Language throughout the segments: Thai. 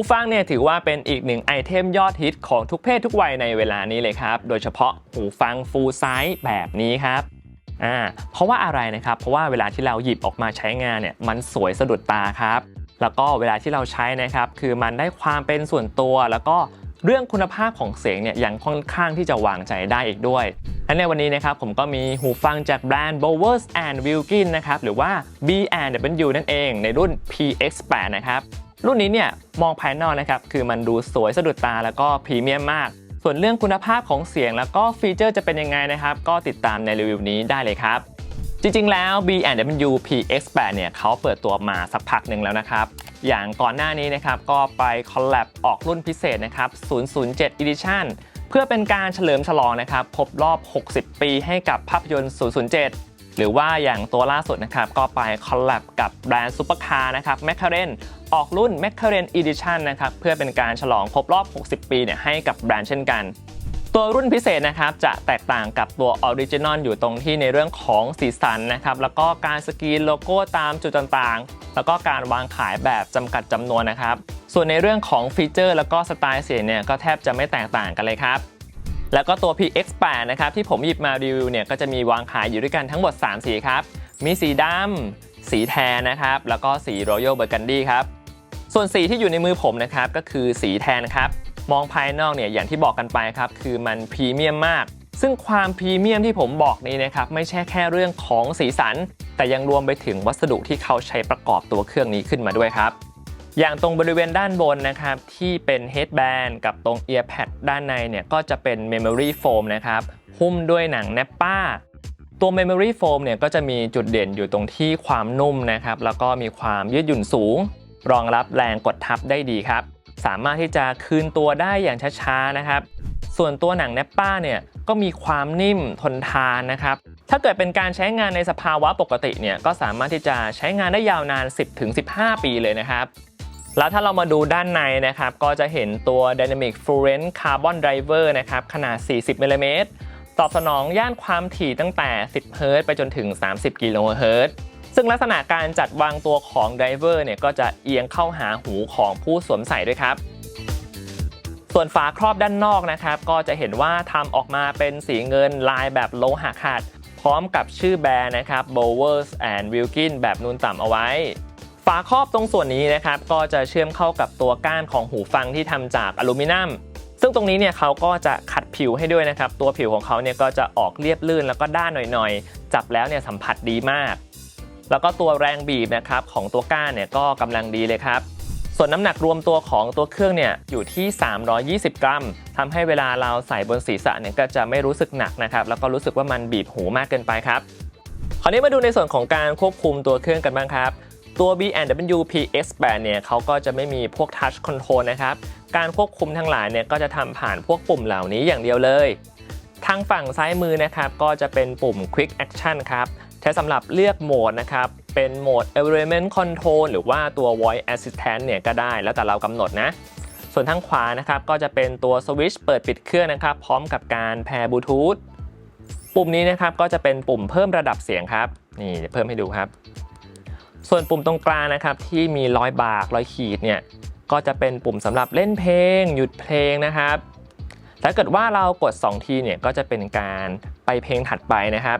หูฟังเนี่ยถือว่าเป็นอีกหนึ่งไอเทมยอดฮิตของทุกเพศทุกวัยในเวลานี้เลยครับ โดยเฉพาะหูฟังฟูลไซส์แบบนี้ครับอ่าเพราะว่าอะไรนะครับ เพราะว่าเวลาที่เราหยิบออกมาใช้งานเนี่ยมันสวยสะดุดตาครับ แล้วก็เวลาที่เราใช้นะครับ คือมันได้ความเป็นส่วนตัวแล้วก็เรื่องคุณภาพของเสียงเนี่ยยังค่อนข้างที่จะวางใจได้อีกด้วยและในวันนี้นะครับผมก็มีหูฟังจากแบรนด์ Bowers and Wilkin นะครับหรือว่า B&W นั่นเองในรุ่น PX8 นะครับ รุ่นนี้เนี่ยมองภายนอกนะครับคือมันดูสวยสะดุดตาแล้วก็พรีเมียมมาก ส่วนเรื่องคุณภาพของเสียงแล้วก็ฟีเจอร์จะเป็นยังไงนะครับ ก็ติดตามในรีวิวนี้ได้เลยครับจริงๆ แล้ว B&W PX8 เนี่ยเขาเปิดตัวมาสักพักหนึ่งแล้วนะครับ อย่างก่อนหน้านี้นะครับก็ไปคอลแลบออกรุ่นพิเศษนะครับ 007 Edition เพื่อเป็นการเฉลิมฉลองนะครับ ครบรอบ 60 ปีให้กับภาพยนตร์ 007 หรือว่าอย่างตัวล่าสุดนะครับก็ไปคอลแลบกับแบรนด์ซุปเปอร์คาร์นะครับ McLaren ออกรุ่น McLaren Edition นะครับเพื่อเป็นการฉลองครบรอบ 60 ปีเนี่ยให้กับแบรนด์เช่นกัน ตัวรุ่นพิเศษนะครับจะแตกต่างกับตัวออริจินอลอยู่ตรงที่ในเรื่องของสีสันนะครับแล้วก็การสกรีนโลโก้ตามจุดต่างๆ แล้วก็การวางขายแบบจำกัดจำนวนนะครับ ส่วนในเรื่องของฟีเจอร์ แล้วก็สไตล์เสียงเนี่ยก็แทบจะไม่แตกต่างกันเลยครับ แล้วก็ตัว PX8 นะครับที่ผมหยิบมารีวิวเนี่ยก็จะมีวางขายอยู่ด้วยกันทั้งหมด 3 สีครับ มีสีดำสีแทนนะครับ แล้วก็สี Royal Burgundy ครับ ส่วนสีที่อยู่ในมือผมนะครับก็คือสีแทนครับ มองภายนอกเนี่ยอย่างที่บอกกันไปครับ คือมันพรีเมียมมาก ซึ่งความพรีเมียมที่ผมบอกนี้นะครับไม่ใช่แค่เรื่องของสีสัน แต่ยังรวมไปถึงวัสดุที่เขาใช้ประกอบตัวเครื่องนี้ขึ้นมาด้วยครับ อย่างตรงบริเวณด้านบนนะครับ ที่เป็น headband กับตรง earpad ด้านในเนี่ย ก็จะเป็น memory foam นะครับ หุ้มด้วยหนังแนปป้า ตัว memory foam เนี่ย ก็จะมีจุดเด่นอยู่ตรงที่ความนุ่มนะครับ แล้วก็มีความยืดหยุ่นสูง รองรับแรงกดทับได้ดีครับ สามารถที่จะคืนตัวได้อย่างช้าๆนะครับ ส่วนตัวหนังแนปป้าเนี่ยก็มีความนิ่มทนทานนะครับ ถ้าเกิดเป็นการใช้งานในสภาวะปกติเนี่ยก็สามารถที่จะใช้งานได้ยาวนาน 10-15 ปีเลยนะครับ แล้วถ้าเรามาดูด้านในนะครับ ก็จะเห็นตัว Dynamic Fluent Carbon Driver นะครับขนาด 40มิลลิเมตรตอบสนองย่านความถี่ตั้งแต่ 10 เฮิรตซ์ไปจนถึง 30 กิโลเฮิรตซ์ซึ่งลักษณะการจัดวางตัวของไดเวอร์เนี่ยก็จะเอียงเข้าหาหูของผู้สวมใส่ด้วยครับ ส่วนฝาครอบด้านนอกนะครับ ก็จะเห็นว่าทำออกมาเป็นสีเงินลายแบบโลหะขัด พร้อมกับชื่อแบรนด์นะครับ Bowers and Wilkin แบบนูนต่ำเอาไว้ ฝาครอบตรงส่วนนี้นะครับก็จะเชื่อมเข้ากับตัวก้านของหูฟังที่ทำจากอลูมิเนียมซึ่งตรงนี้เนี่ยเขาก็จะขัดผิวให้ด้วยนะครับ ตัวผิวของเขาเนี่ยก็จะออกเรียบลื่นแล้วก็ด้านหน่อยๆ จับแล้วเนี่ยสัมผัสดีมาก แล้วก็ตัวแรงบีบนะครับของตัวก้านเนี่ยก็กำลังดีเลยครับ ส่วนน้ำหนักรวมตัวของตัวเครื่องเนี่ยอยู่ที่ 320 กรัมทำให้เวลาเราใส่บนศีรษะเนี่ยก็จะไม่รู้สึกหนักนะครับ แล้วก็รู้สึกว่ามันบีบหูมากเกินไปครับ คราวนี้มาดูในส่วนของการควบคุมตัวเครื่องกันบ้างครับ ตัว B&W PX8 เนี่ยเขาก็จะไม่มีพวก Touch Control นะครับ การควบคุมทั้งหลายเนี่ยก็จะทำผ่านพวกปุ่มเหล่านี้อย่างเดียวเลย ทางฝั่งซ้ายมือนะครับ ก็จะเป็นปุ่ม Quick Action ครับ ใช้สำหรับเลือกโหมดนะครับ เป็นโหมด Environment Control หรือว่าตัว Voice Assistant เนี่ยก็ได้แล้วแต่เรากำหนดนะ ส่วนทางขวานะครับก็จะเป็นตัวสวิตช์เปิดปิดเครื่องนะครับ พร้อมกับการแพร์บลูทูธปุ่มนี้นะครับก็จะเป็นปุ่มเพิ่มระดับเสียงครับ นี่เพิ่มให้ดูครับ ส่วนปุ่มตรงกลางนะครับที่มีร้อยบากร้อยขีดเนี่ยก็จะเป็นปุ่มสำหรับเล่นเพลง หยุดเพลงนะครับถ้าเกิดว่าเรากด 2 ทีเนี่ยก็จะเป็นการไปเพลงถัดไปนะครับ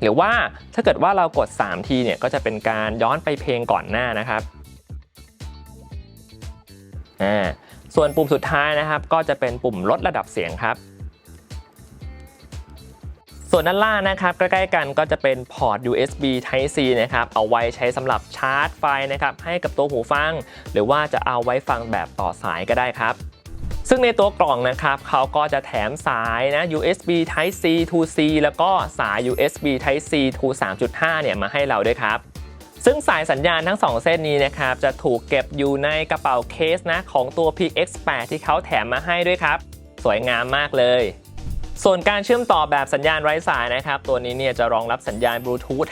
หรือว่าถ้าเกิดว่าเรากด 3 ทีเนี่ยก็จะเป็นการย้อนไปเพลงก่อนหน้านะครับอ่าส่วนปุ่มสุดท้ายนะครับ ก็จะเป็นปุ่มลดระดับเสียงครับ ส่วนด้านล่างนะครับใกล้ๆกันก็จะเป็นพอร์ต USB Type C นะครับเอาไว้ใช้สำหรับชาร์จไฟนะครับให้กับตัวหูฟัง หรือว่าจะเอาไว้ฟังแบบต่อสายก็ได้ครับซึ่งในตัวกล่องนะครับเขาก็จะแถมสายนะ USB Type C to C แล้วก็สาย USB Type C to 3.5 เนี่ยมาให้เราด้วยครับ ซึ่งสายสัญญาณทั้ง 2 เส้นนี้นะครับ จะถูกเก็บอยู่ในกระเป๋าเคสนะของตัว PX8 ที่เขาแถมมาให้ด้วยครับ สวยงามมากเลย ส่วนการเชื่อมต่อแบบสัญญาณไร้สายนะครับ ตัวนี้เนี่ยจะรองรับสัญญาณบลูทูธ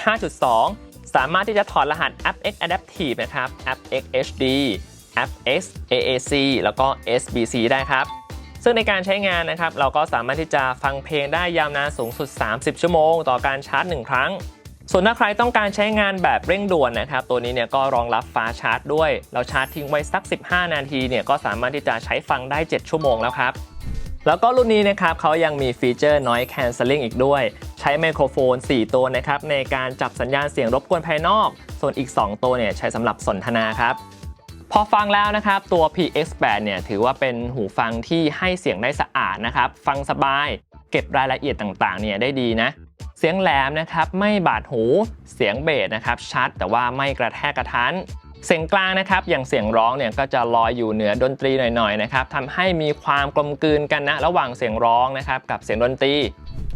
5.2 สามารถที่จะถอดรหัส aptX Adaptive นะครับ aptX HD aptX AAC แล้วก็ SBC ได้ครับ ซึ่งในการใช้งานนะครับ เราก็สามารถที่จะฟังเพลงได้ยาวนานสูงสุด 30 ชั่วโมง ต่อการชาร์จ 1 ครั้ง ส่วนถ้าใครต้องการใช้งานแบบเร่งด่วนนะครับ ตัวนี้เนี่ยก็รองรับฟ้าชาร์จด้วย เราชาร์จทิ้งไว้สัก 15 นาทีเนี่ยก็สามารถที่จะใช้ฟังได้ 7 ชั่วโมงแล้วครับ แล้วก็รุ่นนี้นะครับเขายังมีฟีเจอร์ noise cancelling อีกด้วย ใช้ไมโครโฟน 4 ตัวนะครับในการจับสัญญาณเสียงรบกวนภายนอก ส่วนอีก 2 ตัวเนี่ยใช้สำหรับสนทนาครับพอฟังแล้วนะครับตัว PX8 เนี่ยถือว่าเป็นหูฟังที่ให้เสียงได้สะอาดนะครับ ฟังสบาย เก็บรายละเอียดต่างๆเนี่ยได้ดีนะ เสียงแหลมนะครับไม่บาดหู เสียงเบสนะครับชัดแต่ว่าไม่กระแทกกระทัน เสียงกลางนะครับอย่างเสียงร้องเนี่ยก็จะลอยอยู่เหนือดนตรีหน่อยๆนะครับทำให้มีความกลมกลืนกันนะระหว่างเสียงร้องนะครับกับเสียงดนตรี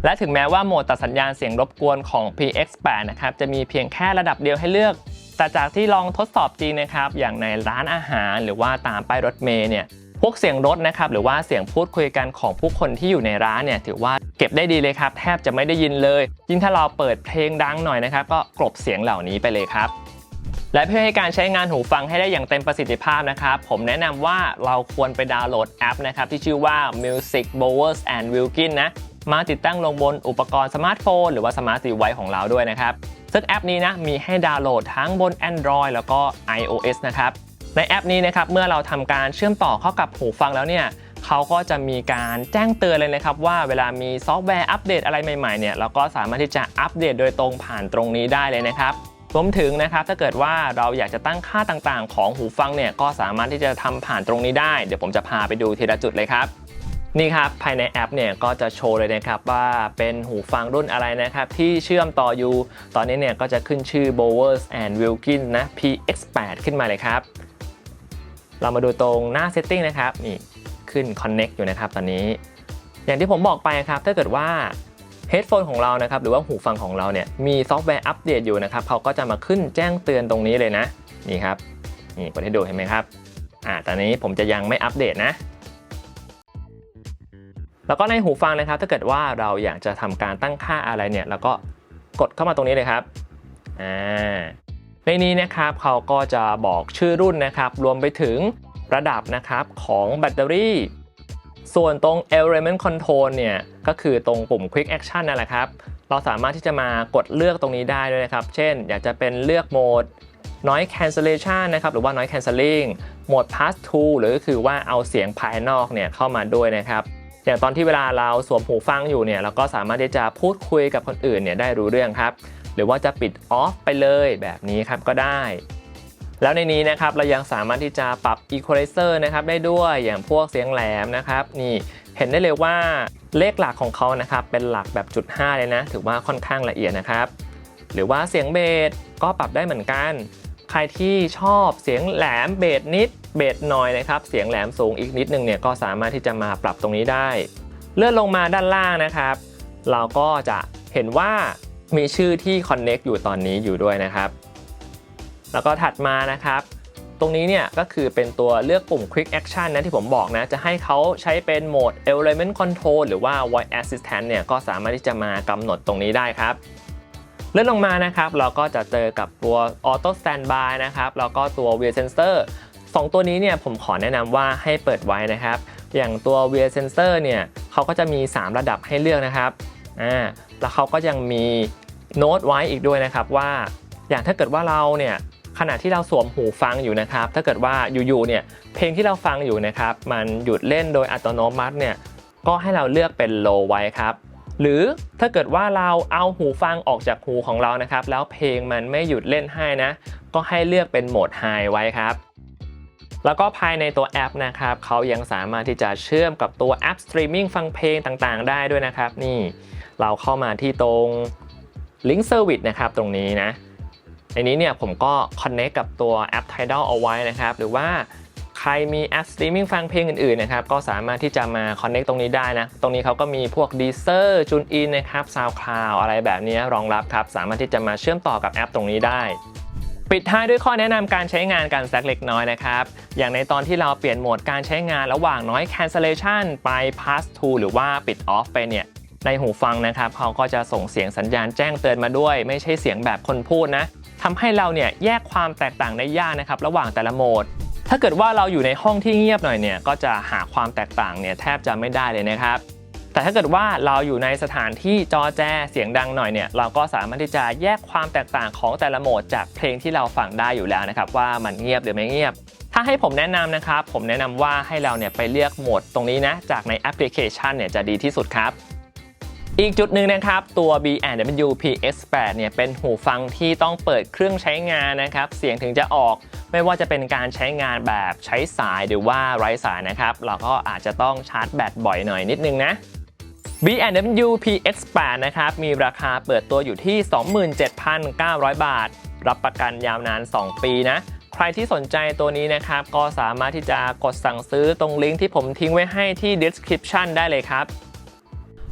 และถึงแม้ว่าโหมดตัดสัญญาณเสียงรบกวนของ PX8 นะครับจะมีเพียงแค่ระดับเดียวให้เลือก แต่จากที่ลองทดสอบจริงนะครับอย่างในร้านอาหารหรือว่าตามป้ายรถเมล์เนี่ยพวกเสียงรถนะครับหรือว่าเสียงพูดคุยกันของผู้คนที่อยู่ในร้านเนี่ยถือว่าเก็บได้ดีเลยครับแทบจะไม่ได้ยินเลย ยิ่งถ้าเราเปิดเพลงดังหน่อยนะครับก็กลบเสียงเหล่านี้ไปเลยครับ และเพื่อให้การใช้งานหูฟังให้ได้อย่างเต็มประสิทธิภาพนะครับ ผมแนะนำว่าเราควรไปดาวน์โหลดแอปนะครับที่ชื่อว่า Music Bowers and Wilkin นะมาติดตั้งลงบนอุปกรณ์สมาร์ทโฟน หรือว่าสมาร์ทดีไวของเราด้วยนะครับ ซึ่งแอปนี้นะมีให้ดาวน์โหลดทั้งบน Android แล้วก็ iOS นะครับ ในแอปนี้นะครับเมื่อเราทำการเชื่อมต่อเข้ากับหูฟังแล้วเนี่ยเขาก็จะมีการแจ้งเตือนเลยนะครับ ว่าเวลามีซอฟต์แวร์อัปเดตอะไรใหม่ๆเนี่ยเราก็สามารถที่จะอัปเดตโดยตรงผ่านตรงนี้ได้เลยนะครับ รวมถึงนะครับถ้าเกิดว่าเราอยากจะตั้งค่าต่างๆ ของหูฟังเนี่ยก็สามารถที่จะทำผ่านตรงนี้ได้ เดี๋ยวผมจะพาไปดูทีละจุดเลยครับนี่ครับภายในแอปเนี่ยก็จะโชว์เลยนะครับว่าเป็นหูฟังรุ่นอะไรนะครับที่เชื่อมต่ออยู่ ตอนนี้เนี่ยก็จะขึ้นชื่อ Bowers and Wilkin นะ PX8 ขึ้นมาเลยครับ เรามาดูตรงหน้า setting นะครับนี่ขึ้น connect อยู่นะครับตอนนี้ อย่างที่ผมบอกไปครับถ้าเกิดว่า headphone ของเรานะครับหรือว่าหูฟังของเราเนี่ยมีซอฟต์แวร์อัปเดตอยู่นะครับเขาก็จะมาขึ้นแจ้งเตือนตรงนี้เลยนะนี่ครับนี่กดให้ดูเห็นไหมครับอ่าตอนนี้ผมจะยังไม่อัปเดตนะ แล้วก็ในหูฟังนะครับ ถ้าเกิดว่าเราอยากจะทำการตั้งค่าอะไรเนี่ยเราก็กดเข้ามาตรงนี้เลยครับอ่าในนี้นะครับเขาก็จะบอกชื่อรุ่นนะครับ รวมไปถึงระดับนะครับของแบตเตอรี่ ส่วนตรง element control เนี่ยก็คือตรงปุ่ม quick action นั่นแหละครับ เราสามารถที่จะมากดเลือกตรงนี้ได้ด้วยนะครับ เช่น อยากจะเป็นเลือกโหมด noise cancellation นะครับ หรือว่า noise cancelling โหมด pass to หรือก็คือว่าเอาเสียงภายนอกเนี่ยเข้ามาด้วยนะครับ อย่างตอนที่เวลาเราสวมหูฟังอยู่เนี่ยเราก็สามารถที่จะพูดคุยกับคนอื่นเนี่ยได้รู้เรื่องครับ หรือว่าจะปิดออฟไปเลยแบบนี้ครับก็ได้ แล้วในนี้นะครับเรายังสามารถที่จะปรับ equalizer นะครับได้ด้วยอย่างพวกเสียงแหลมนะครับนี่เห็นได้เลยว่าเลขหลักของเขานะครับเป็นหลักแบบจุด5เลยนะ ถือว่าค่อนข้างละเอียดนะครับ หรือว่าเสียงเบสก็ปรับได้เหมือนกัน ใครที่ชอบเสียงแหลมเบสนิดเบสหน่อยนะครับเสียงแหลมสูงอีกนิดนึงเนี่ยก็สามารถที่จะมาปรับตรงนี้ได้ เลื่อนลงมาด้านล่างนะครับ เราก็จะเห็นว่ามีชื่อที่ Connect อยู่ตอนนี้อยู่ด้วยนะครับ แล้วก็ถัดมานะครับ ตรงนี้เนี่ยก็คือเป็นตัวเลือกปุ่ม Quick Action นะที่ผมบอกนะ จะให้เขาใช้เป็นโหมด Element Control หรือว่า Voice Assistant เนี่ยก็สามารถที่จะมากำหนดตรงนี้ได้ครับเลื่อนลงมานะครับ เราก็จะเจอกับตัว Auto Standby นะครับ แล้วก็ตัว Wear Sensor สองตัวนี้เนี่ยผมขอแนะนำว่าให้เปิดไว้นะครับ อย่างตัว Wear Sensor เนี่ยเขาก็จะมี 3 ระดับให้เลือกนะครับอ่าแล้วเขาก็ยังมีโน้ตไว้อีกด้วยนะครับว่า อย่างถ้าเกิดว่าเราเนี่ย ขณะที่เราสวมหูฟังอยู่นะครับ ถ้าเกิดว่าอยู่ๆเนี่ยเพลงที่เราฟังอยู่นะครับ มันหยุดเล่นโดยอัตโนมัติเนี่ยก็ให้เราเลือกเป็น low ไว้ครับ หรือถ้าเกิดว่าเราเอาหูฟังออกจากหูของเรานะครับ แล้วเพลงมันไม่หยุดเล่นให้นะ ก็ให้เลือกเป็นโหมด high ไว้ครับ แล้วก็ภายในตัวแอปนะครับเขายังสามารถที่จะเชื่อมกับตัวแอปสตรีมมิ่งฟังเพลงต่างๆ ได้ด้วยนะครับ นี่เราเข้ามาที่ตรง Link Service นะครับตรงนี้นะ ในนี้เนี่ยผมก็ connect กับตัวแอป Tidal เอาไว้นะครับ หรือว่าใครมีแอปสตรีมมิ่งฟังเพลงอื่นๆนะครับก็สามารถที่จะมา connect ตรงนี้ได้นะ ตรงนี้เขาก็มีพวก Deezer TuneIn นะครับ SoundCloud อะไรแบบนี้รองรับครับ สามารถที่จะมาเชื่อมต่อกับแอปตรงนี้ได้ปิดท้ายด้วยข้อแนะนำการใช้งานกันสักเล็กน้อยนะครับ อย่างในตอนที่เราเปลี่ยนโหมดการใช้งานระหว่าง noise cancellation ไป pass to หรือว่าปิด off ไปเนี่ย ในหูฟังนะครับเขาก็จะส่งเสียงสัญญาณแจ้งเตือนมาด้วย ไม่ใช่เสียงแบบคนพูดนะ ทำให้เราเนี่ยแยกความแตกต่างได้ยากนะครับระหว่างแต่ละโหมด ถ้าเกิดว่าเราอยู่ในห้องที่เงียบหน่อยเนี่ยก็จะหาความแตกต่างเนี่ยแทบจะไม่ได้เลยนะครับ แต่ถ้าเกิดว่าเราอยู่ในสถานที่จอแจเสียงดังหน่อยเนี่ยเราก็สามารถที่จะแยกความแตกต่างของแต่ละโหมด จากเพลงที่เราฟังได้อยู่แล้วนะครับว่ามันเงียบหรือไม่เงียบถ้าให้ผมแนะนำนะครับ ผมแนะนำว่าให้เราเนี่ยไปเลือกโหมดตรงนี้นะ จากในแอปพลิเคชันเนี่ยจะดีที่สุดครับ อีกจุดหนึ่งนะครับ ตัว B&W PX8 เนี่ยเป็นหูฟังที่ต้องเปิดเครื่องใช้งานนะครับ เสียงถึงจะออกไม่ว่าจะเป็นการใช้งานแบบใช้สายหรือว่าไร้สายนะครับ เราก็อาจจะต้องชาร์จแบตบ่อยหน่อยนิดนึงนะ B&W PX8 นะครับ มีราคาเปิดตัวอยู่ที่ 27,900 บาท รับประกันยาวนาน 2 ปีนะ ใครที่สนใจตัวนี้นะครับ ก็สามารถที่จะกดสั่งซื้อตรงลิงก์ที่ผมทิ้งไว้ให้ที่ description ได้เลยครับ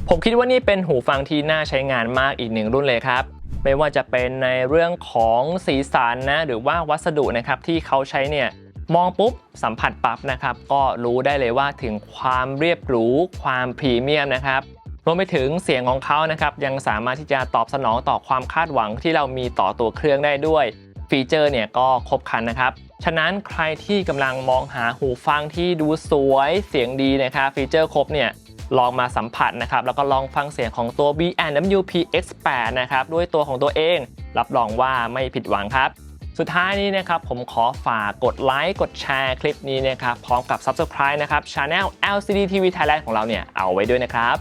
ผมคิดว่านี่เป็นหูฟังที่น่าใช้งานมากอีกหนึ่งรุ่นเลยครับ ไม่ว่าจะเป็นในเรื่องของสีสันนะหรือว่าวัสดุนะครับที่เขาใช้เนี่ยมองปุ๊บสัมผัสปั๊บนะครับก็รู้ได้เลยว่าถึงความเรียบหรูความพรีเมียมนะครับรวมไปถึงเสียงของเขานะครับยังสามารถที่จะตอบสนองต่อความคาดหวังที่เรามีต่อตัวเครื่องได้ด้วย ฟีเจอร์เนี่ยก็ครบครันนะครับ ฉะนั้นใครที่กำลังมองหาหูฟังที่ดูสวยเสียงดีนะครับฟีเจอร์ครบเนี่ย ลองมาสัมผัสนะครับแล้วก็ลองฟังเสียงของตัว B&W PX8 นะครับด้วยตัวของตัวเอง รับรองว่าไม่ผิดหวังครับ สุดท้ายนี้นะครับผมขอฝากกดไลค์กดแชร์คลิปนี้นะครับพร้อมกับ Subscribe นะครับ Channel LCD TV Thailand ของเราเนี่ยเอาไว้ด้วยนะครับ